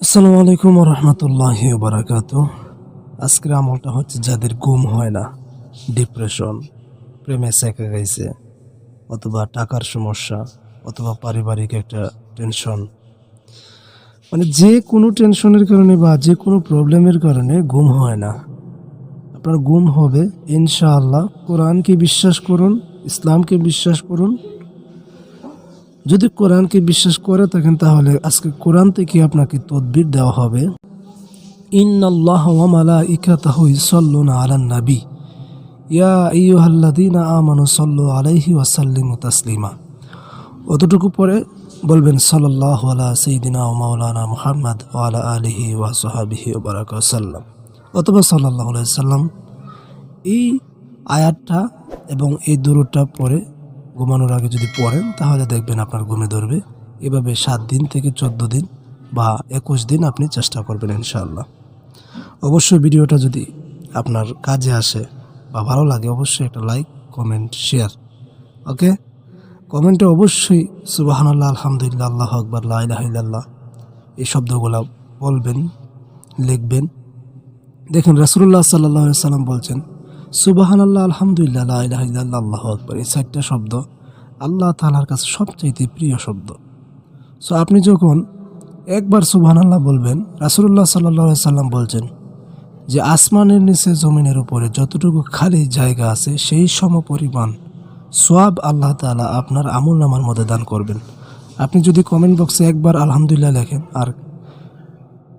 আসসালামু আলাইকুম রহমতুল্লাহ বারাকাত আজকের আমলটা হচ্ছে যাদের ঘুম হয় না ডিপ্রেশন প্রেমে সেঁকে গেছে, অথবা টাকার সমস্যা, অথবা পারিবারিক একটা টেনশন মানে যে কোনো টেনশনের কারণে বা যে কোনো প্রবলেমের কারণে ঘুম হয় না। আপনার ঘুম হবে, ইনশাআল্লাহ, কোরআনকে বিশ্বাস করুন, ইসলামকে বিশ্বাস করুন যদি কোরআনকে বিশ্বাস করে থাকেন, তাহলে আজকে কোরআন থেকে আপনাকে তদবির দেওয়া হবে। নবী। ইয়া আলাইহি তাসলিমা। অতটুকু পরে বলবেন, সাল্লাল্লাহু আলা সাইয়্যিদিনা ওয়া মাওলানা মুহাম্মদ ওয়া আলা আলিহি ওয়া অথবা আলাইহি সাল্লাম, এই আয়াতটা এবং এই দূরটা পরে ঘুমানোর আগে যদি পড়েন, তাহলে দেখবেন আপনার ঘুমে ধরবে। এভাবে সাত দিন থেকে চোদ্দ দিন বা একুশ দিন আপনি চেষ্টা করবেন ইনশাআল্লাহ। অবশ্যই ভিডিওটা যদি আপনার কাজে আসে বা ভালো লাগে, অবশ্যই একটা লাইক, কমেন্ট, শেয়ার, ওকে? কমেন্টে অবশ্যই সুবাহানাল্লাহ, আলহামদুলিল্লাহ, আল্লাহ আকবর লাইলাহিল্লাহ এই শব্দগুলো বলবেন, লিখবেন। দেখেন রাসুল্লাহ সাল্লাহ সাল্লাম বলছেন সুবাহান আল্লাহ আলহামদুলিল্লাহ আল্লাহু আকবার, এই চারটা শব্দ। আল্লাহ তালার কাছে সবচাইতে প্রিয় শব্দ। সো আপনি যখন একবার সুবহান আল্লাহ বলবেন রাসুল্লাহ সাল্লাহ সাল্লাম বলছেন যে, আসমানের নিচে জমিনের উপরে যতটুকু খালি জায়গা আছে, সেই সম পরিমাণ সোয়াব আল্লাহ তালা আপনার আমল নামার মধ্যে দান করবেন। আপনি যদি কমেন্ট বক্সে একবার আলহামদুলিল্লাহ লেখেন, আর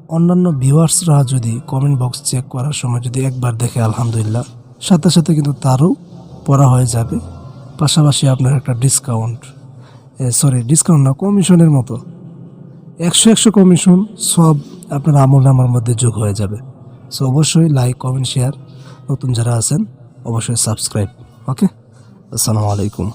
অন্যান্য ভিউয়ার্সরা যদি কমেন্ট বক্স চেক করার সময় যদি একবার দেখে আলহামদুলিল্লাহ, সাথে সাথে কিন্তু তারও পড়া হয়ে যাবে। পাশাপাশি আপনার একটা ডিসকাউন্ট সরি ডিসকাউন্ট না, কমিশনের মতো। একশো একশো কমিশন সব আপনার আমল নামার মধ্যে যোগ হয়ে যাবে। সো অবশ্যই লাইক কমেন্ট শেয়ার নতুন যারা আছেন, অবশ্যই সাবস্ক্রাইব ওকে আসসালামু আলাইকুম।